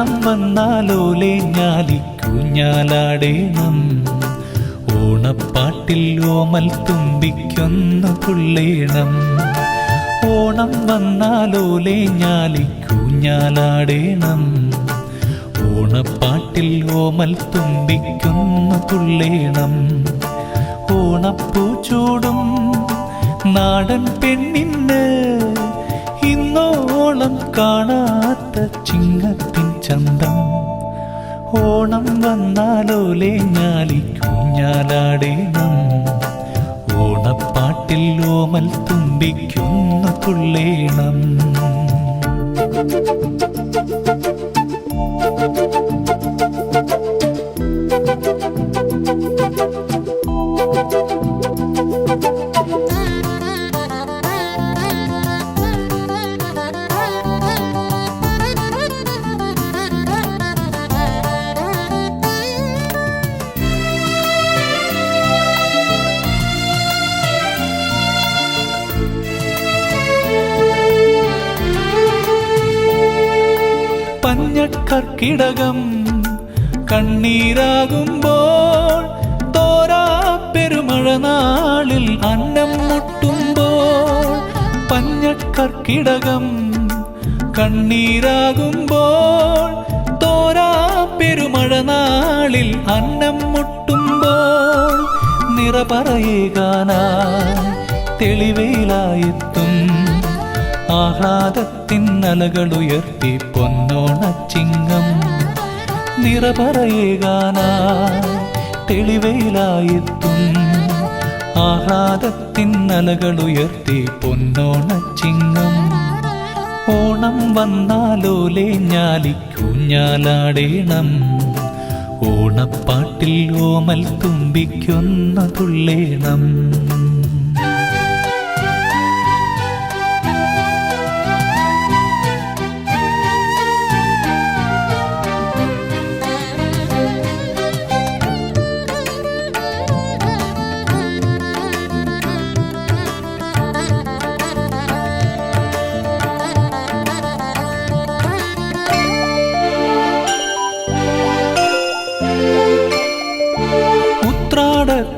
ഓണം വന്നാലോലെ ഞാലിക്കുഞ്ഞാലാടേണം ഓണപ്പാട്ടിൽ ഓമൽ തുമ്പിക്കൊന്നു പുള്ളേണം ഓണം വന്നാലോലെ ഞാലിക്കുഞ്ഞാലാടേണം ഓണപ്പാട്ടിൽ ഓമൽ തുമ്പിക്കൊന്നു തുള്ളേണം ഓണപ്പൂ ചൂടും നാടൻ പെണ്ണിന് ഇന്നോളം കാണാത്ത ചിങ്ങത്തിൻ ചന്തം. ഓണം വന്നാലോലെ ഞാലിക്കുഞ്ഞാലാടേണം ഓണപ്പാട്ടിൽ ഓമൽ തുമ്പിക്കുന്ന തുള്ളേണം പഞ്ഞക്കർക്കിടകം കണ്ണീരാകുമ്പോൾ തോരാ പെരുമഴ നാളിൽ അന്നം മുട്ടുമ്പോൾ പഞ്ഞക്കർക്കിടകം കണ്ണീരാകുമ്പോൾ തോരാ പെരുമഴ നാളിൽ അന്നം മുട്ടുമ്പോൾ നിറ പറയുകാനാ തെളിവയിലായെത്തും ആഹ്ലാദത്തിൻ നലകളുയർത്തി പൊന്നോണച്ചിങ്ങം നിറപറയേകാനായി തെളിവയിലായെത്തും ആഹ്ലാദത്തിൻ അലകളുയർത്തി പൊന്നോണച്ചിങ്ങം ഓണം വന്നാലോലേ ഞാലിക്കൂഞ്ഞാലാടേണം ഓണപ്പാട്ടിൽ ഓമൽ തുമ്പിക്കൊന്ന തുള്ളേണം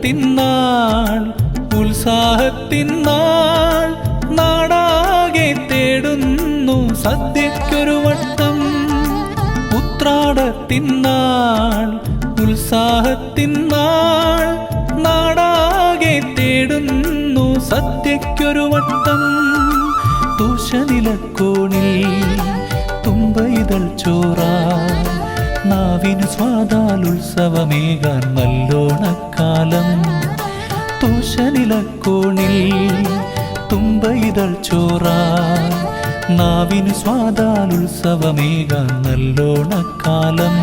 ഉത്രാടത്തിന്നാൾ ഉത്സാഹത്തിന്നാൾ നാടാകെ തേടുന്നു സദ്യക്കൊരു വട്ടം. ഉത്രാടത്തിന്നാൾ ഉത്സാഹത്തിന്നാൾ നാടാകെ തേടുന്നു സദ്യക്കൊരു വട്ടം. ദൂഷനിലക്കോണിൽ തുമ്പയിതൾ ചോറാ നാവിന് സ്വാദാൽ ഉത്സവമേകാൻ നല്ലോണക്കാലം തൂഷനിലക്കോണിൽ തുമ്പയിതൾ ചോറാ. നാവിനു സ്വാദാൽ ഉത്സവമേകാൻ നല്ലോണക്കാലം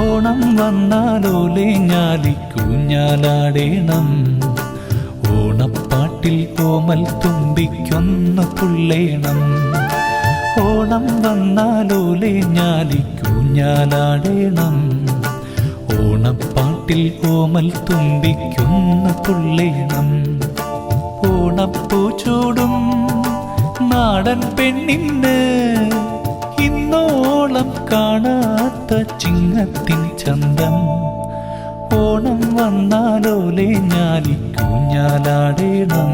ഓണം വന്നാലോലെ ഞാലിക്കുഞ്ഞാലാടേണം ഓണപ്പാട്ടിൽ കോമൽ തുമ്പിക്കൊന്നു തുള്ളേണം ഓണം വന്നാലോലെ ഞാലിക്കുഞ്ഞാലാടേണം ഓണപ്പാട്ടിൽ ഓമൽ തുമ്പിക്കുന്ന തുള്ളേണം ഓണപ്പൂ ചൂടും നാടൻ പെണ്ണിന് ഇന്നോളം കാണാത്ത ചിങ്ങത്തിൻ ചന്തം. ഓണം വന്നാലോലെ ഞാലിക്കുഞ്ഞാലാടേണം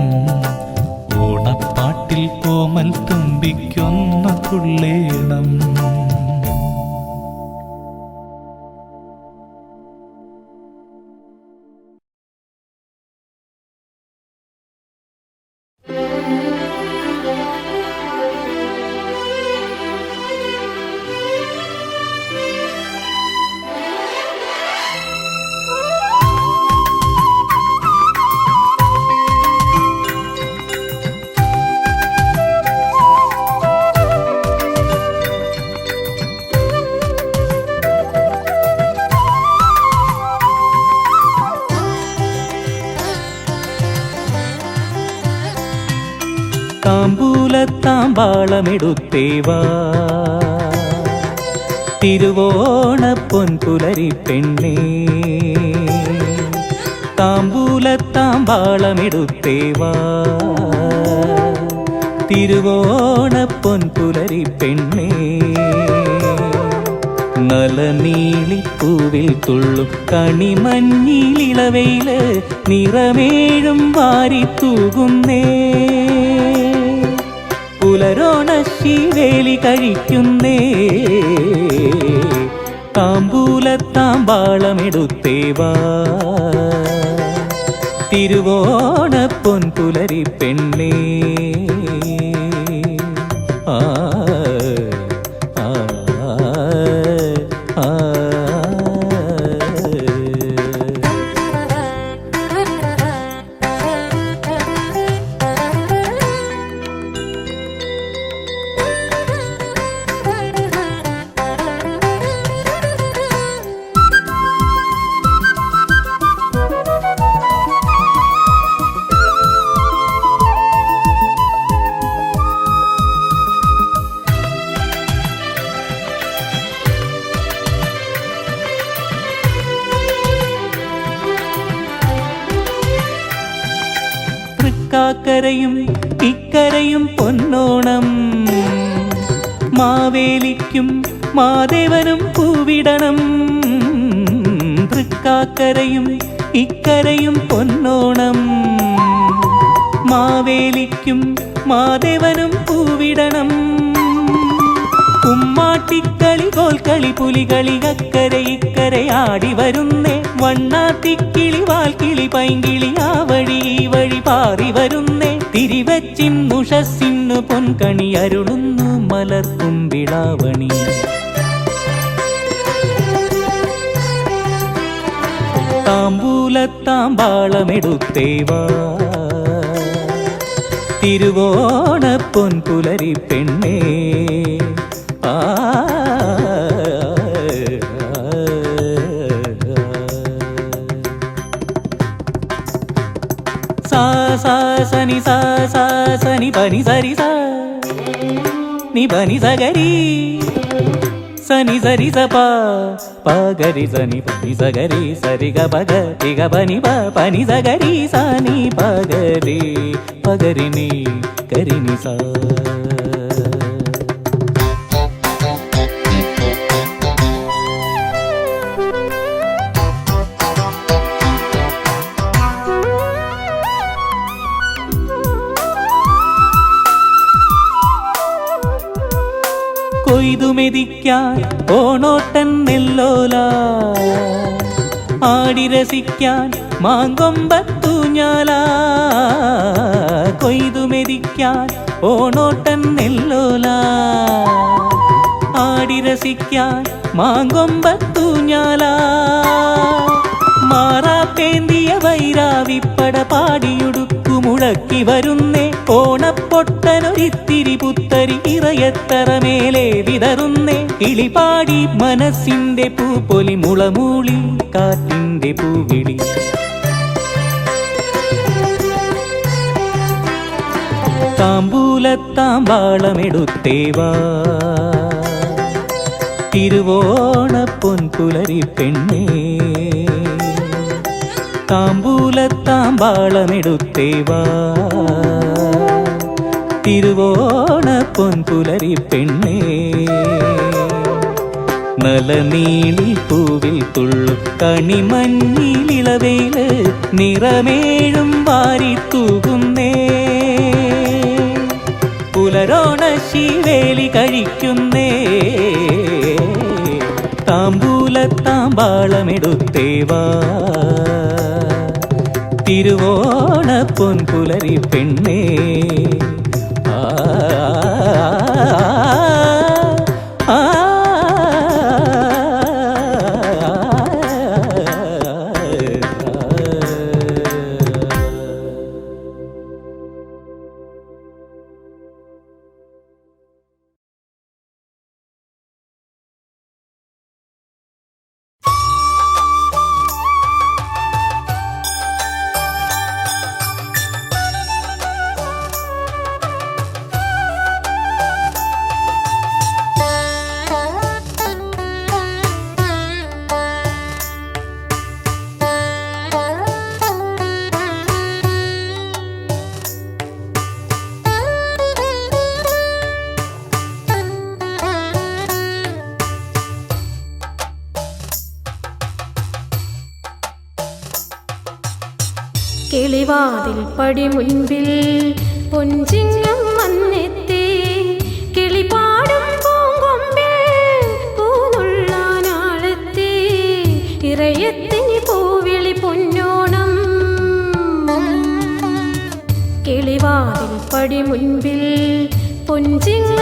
ഓണപ്പാട്ടിൽ കോമൽ തുമ്പിക്കുന്ന തുള്ളേണം താമ്പൂലത്താമ്പാളമെടുത്തേവാ തിരുവോണ പൊൻപുലരി പെണ്ണേ താമ്പൂലത്താമ്പാളമെടുത്തേവാ. തിരുവോണ പൊൻപുലരി പെണ്ണേ നലനീളിപ്പൂവിൽ തുള്ളും കണിമഞ്ഞിലിളവയിൽ നിറമേഴും വാരി തൂകുന്നേ പുലരോണ ശിവേലി കഴിക്കുന്നേ. താമ്പൂലത്താമ്പാളമെടുത്തേവാ. തിരുവോണ പൊൻപുലരി പെണ്ണേ. തൃക്കാക്കരയും ഇക്കരയും പൊന്നോണം. മാവേലിക്കും മാദേവനും പൂവിടണം. കുമ്മാട്ടിക്കളി കോൽക്കളി പുലികളി അക്കരെ ഇക്കരെ ആടി വരുന്നേ. വണ്ണാത്തിക്കിളി വാൽക്കിളി പൈങ്കിളി ആ വഴി ഈ വഴി പാറി വരുന്നേ. തിരിവച്ചിന്നുഷസിന്നു പൊൻകണി അരുളുന്നു മലർക്കും വിളാവണി. தாம்பூலத்தாம்பாளமெடுத்தேவா திருவோண பொன் புலரி பெண்ணே. ஆ సని సా సా సని పని సరి సా ని పని సగరి సని సరి సపా पगरी सनी पनी सगरी सरी गब गति गब पनी सगरी सानी पगरी पगरी नी, करी नी सा। कोई दुमे दिक्क्या ओ नोटन ആടി രസിക്കാൻ മാങ്കൊമ്പത്തൂഞ്ഞാല കൊയ്തുമെതിക്കാൻ ഓണോട്ടൻ നെല്ലോല. ആടി രസിക്കാൻ മാങ്കൊമ്പത്തൂഞ്ഞാല മാറാത്തേന്തിയ വൈരാവിപ്പട പാടിയുടുക്കു മുളക്കി വരുന്നേ ഓണപ്പൊട്ടനൊരിത്തിരി പുത്തരി ഇറയത്തറ മേലെ വിതറുന്നേ. കിളിപാടി മനസ്സിന്റെ പൂപ്പൊലി മുളമൂളി കാറ്റിന്റെ പൂവിളി. താമ്പൂലത്താമ്പാളമെടുത്തേവാ. തിരുവോണ പൊൻപുലരി പെണ്ണേ. താമ്പൂലത്താമ്പാളമെടുത്തേവാ. തിരുവോണ പൊൻപുലരി പെണ്ണേ നലനീളി പൂവിൽ തുള്ളു കണിമഞ്ഞിലിളവയിൽ നിറമേഴും വാരി തൂകുന്നേ പുലരോണ ശിവേലി കഴിക്കുന്നേ താമ്പൂലത്താമ്പാളമെടുത്തേവാ തിരുവോണ പൊൻപുലരി പെണ്ണേ ആ കിളിവാതിൽ പടി മുൻപിൽ പൊഞ്ചിങ്ങം വന്നെത്തി. കിളിപാടും പൂങ്കൊമ്പിൽ പൂനുള്ളാനാളെത്തി ഇറയത്തിന് പൂവിളി പൊന്നോണം. കിളിവാതിൽ പടി മുൻപിൽ പൊൻചിങ്ങം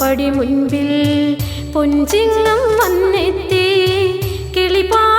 പടി മുൻപിൽ പൊൻചിങ്ങം വന്നെത്തി. കിളിപാടും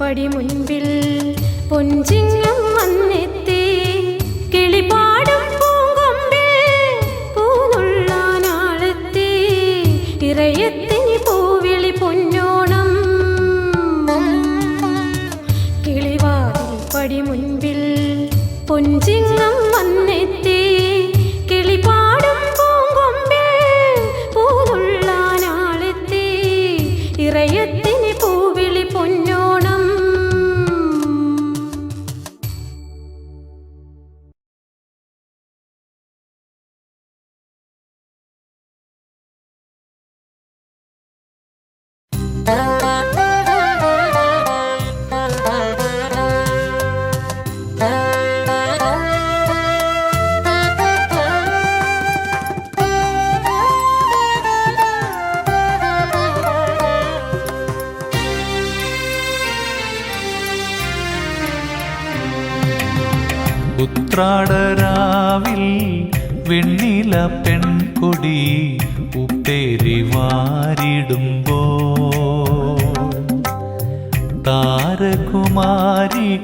പടി മുൻപിൽ പൊഞ്ചിങ്ങം വന്നെത്തി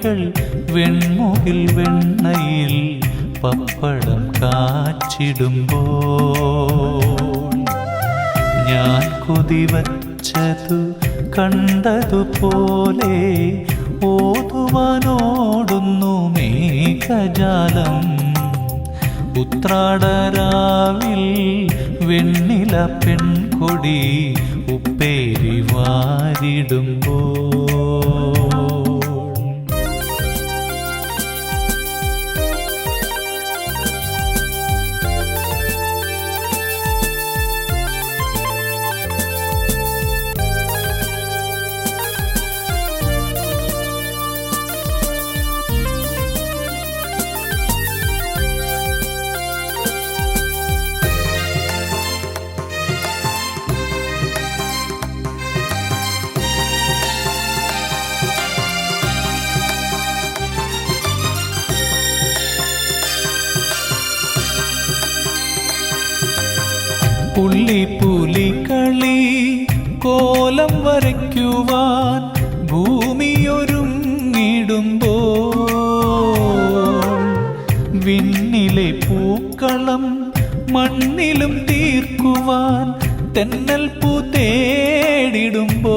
താരകുമാരികൾ വെൺമുകിൽ വെണ്ണയിൽ പപ്പടം കാച്ചിടുമ്പോ ഞാൻ കൊതിവച്ചതു കണ്ടതുപോലെ ഓതുവാനോടുന്നു മേഘജാലം. ഉത്രാടരാവിൽ വെണ്ണില പെൺകൊടി ഉപ്പേരി വാരിടുമ്പോൾ പുള്ളിപ്പുലി കളി കോലം വരയ്ക്കുവാൻ ഭൂമിയൊരുങ്ങിടുമ്പോ വിണ്ണിലെ പൂക്കളം മണ്ണിലും തീർക്കുവാൻ തെന്നൽ പൂ തേടിടുമ്പോൾ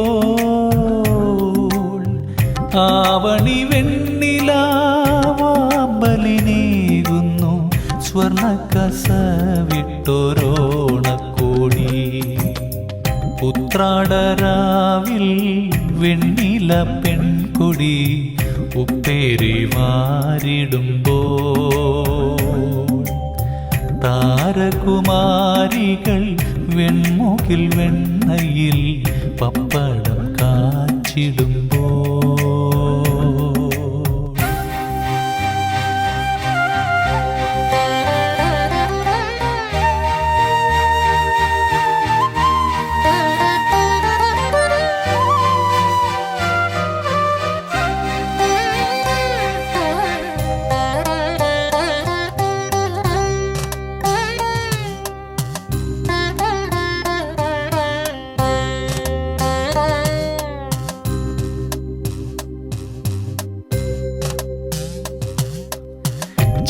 ആവണി വെണ്ണിലാവാമ്പലിനേകുന്നു സ്വർണ കസവിട്ടൊരോണക്കോടി ഉത്രാടരാവിൽ വെണ്ണില പെൺകുടി ഉപ്പേരി മാറിടുമ്പോ താരകുമാരികൾ വെൺമുകിൽ വെണ്ണയിൽ പപ്പടം കാച്ചിടുമ്പോ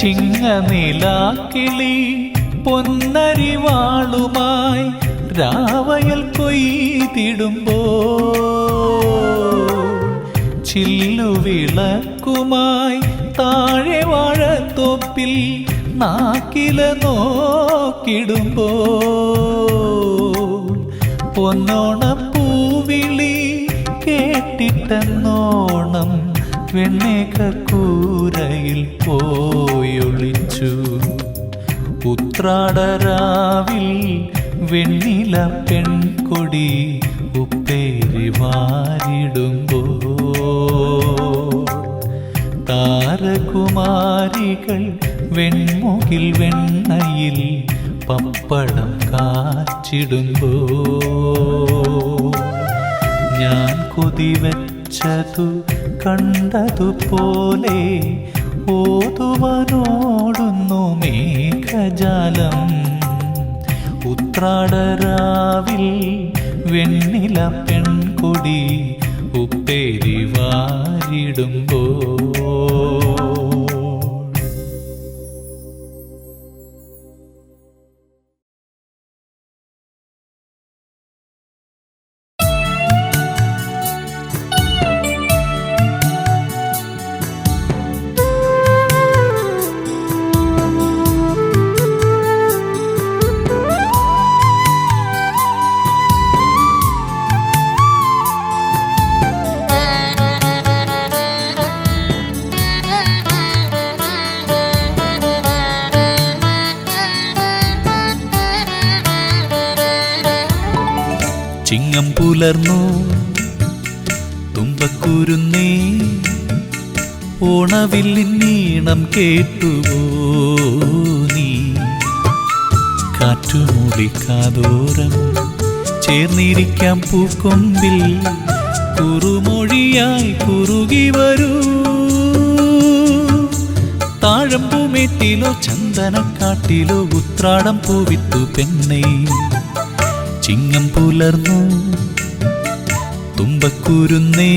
ചിങ്ങനിലാക്കിളി പൊന്നരിവാളുമായി രാവയൽ കൊയ്തിടുമ്പോ ചില്ലുവിളക്കുമായി താഴെ വാഴത്തോപ്പിൽ നാക്കില നോക്കിടുമ്പോ. പൊന്നോണപ്പൂവിളി കേട്ടിട്ടെന്നോണം വെണ്ണേക്കൂരയിൽ പോയൊളിച്ചു. ഉത്രാടരാവിൽ വെണ്ണില പെൺകൊടി ഉപ്പേരി വാരിടുമ്പോ താരകുമാരികൾ വെൺമുകിൽ വെണ്ണയിൽ പപ്പടം കാച്ചിടുമ്പോ ഞാൻ കൊതിവച്ചതു കണ്ടതുപോലെ ഓതുവനോടുന്നു മേഘജാലം. ഉത്രാടരാവിൽ വെണ്ണില പെൺകൊടി ഉപ്പേരി വാരിടുമ്പോ. പുലർന്നു തുമ്പക്കുരുന്നേ ഓണവില്ലിൻ നീണം കേട്ടുവോ നീ? കാറ്റുമൂളിക്കാതോരം ചേർന്നിരിക്കാം പൂക്കൊമ്പിൽ കുറുമൊഴിയായി കുറുകി വരൂ. താഴമ്പൂമേട്ടിലോ ചന്ദനക്കാട്ടിലോ ഉത്രാടം പൂവിത്തു പെണ്ണേ. ചിങ്ങം പുലർന്നു തുമ്പക്കുരുന്നേ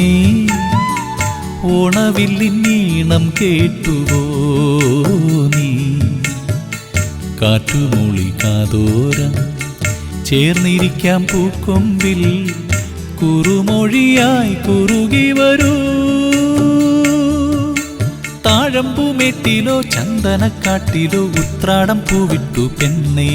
ഓണവില്ലി നീണം കേട്ടുവോ നീ? കാറ്റുമൂളി കാതോരം ചേർന്നിരിക്കാം പൂക്കൊമ്പിൽ കുറുമൊഴിയായി കുറുകി വരൂ. താഴമ്പൂമേട്ടിലോ ചന്ദനക്കാട്ടിലോ ഉത്രാടം പൂവിട്ടു പെണ്ണേ.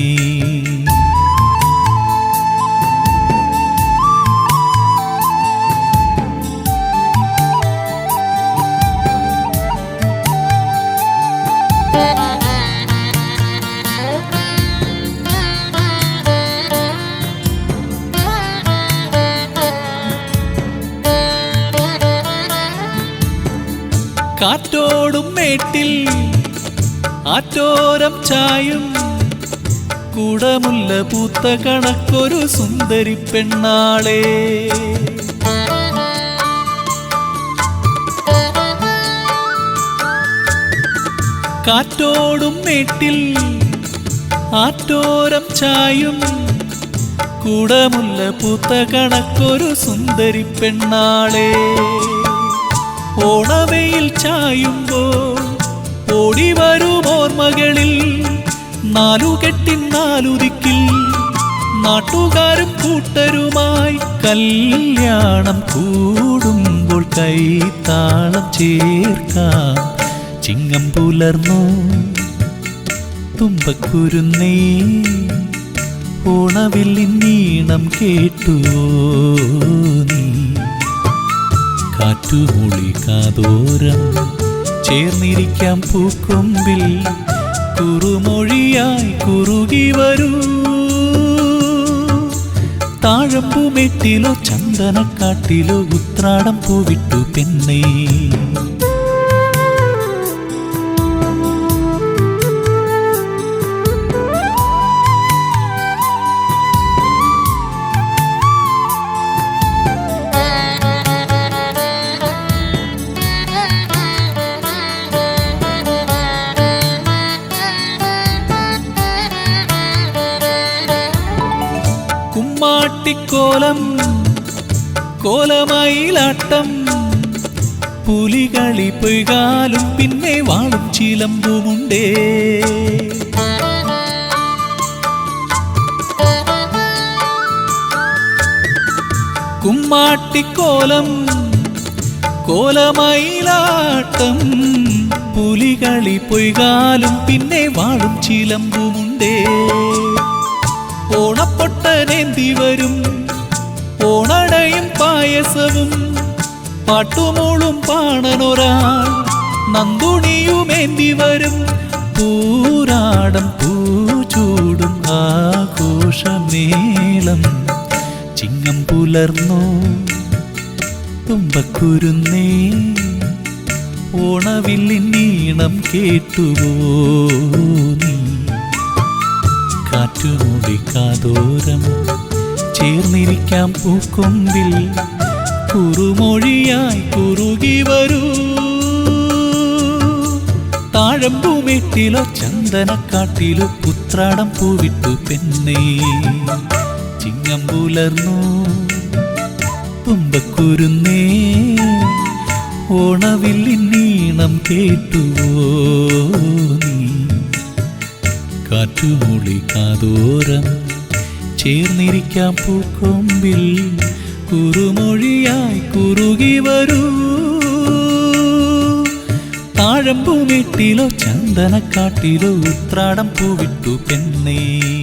ചായും കൂടമുള്ള പൂത്ത കണക്കൊരു സുന്ദരി പെണ്ണാളെ. കാറ്റോടും മേട്ടിൽ ആറ്റോരം ചായും കൂടമുള്ള പൂത്ത കണക്കൊരു സുന്ദരി പെണ്ണാളെ. ഓണവയിൽ ചായുമ്പോൾ ഓടി വരും ഓർമ്മകളിൽ. നാലുകെട്ടിൻ നാലുദിക്കിൽ. നാട്ടുകാരും കൂട്ടരുമായി കല്യാണം കൂടുമ്പോൾ കൈത്താളം ചേർക്കാം. ചിങ്ങം പുലർന്നു തുമ്പക്കുരുന്നേ. ഓണവില്ലിൻ നീണം കേട്ടു നീ. കാറ്റുമൊളി കാതോരം ചേർന്നിരിക്കാം പൂക്കൊമ്പിൽ. കുറുമൊഴിയായി കുറുകി വരൂ. താഴപ്പൂമെട്ടിലോ ചന്ദനക്കാട്ടിലോ ഉത്രാടം പൂവിട്ടു പെണ്ണേ. കുമ്മാട്ടിക്കോലം കോലമയിലാട്ടം പുലികളി പൊയ്കാലും പിന്നെ വാളും ചിലമ്പുമുണ്ടേ. കുമ്മാട്ടിക്കോലം കോലമയിലാട്ടം പുലികളി പൊയ്കാലും പിന്നെ വാളും ചിലമ്പുമുണ്ടേ. ഓണപ്പൊട്ടനേന്തി വരും. ഓണടയും പായസവും പാട്ടുമോളും പാണനൊരാൾ. നന്ദുണിയുമേന്തി വരും. പൂരാടം പൂചൂടും ആഘോഷമേളം. ചിങ്ങം പുലർന്നു തുമ്പക്കുരുന്നേ. ഓണവില്ലിൻ നീണം കേട്ടുവോ നീ? കാറ്റുമൂടി കാതോരം ചേർന്നിരിക്കാം പൂക്കൊമ്പിൽ. കുറുമൊഴിയായി കുറുകി വരൂ. താഴമ്പൂമെട്ടിലോ ചന്ദനക്കാട്ടിലോ പുത്രാടം പൂവിട്ടു പെണ്ണേ. ചിങ്ങം പുലർന്നു തുമ്പക്കുരുന്നേ. ഓണവില്ലിൻ നീണം കേട്ടുവോ നീ? കാറ്റുമൂളി കാതോരം. ചേർന്നിരിക്കാം പൂക്കൊമ്പിൽ കുറുമൊഴിയായി കുറുകി വരൂ. താഴമ്പൂമിട്ടിലോ ചന്ദനക്കാട്ടിലോ ഉത്രാടം പൂവിട്ടു പെണ്ണേ.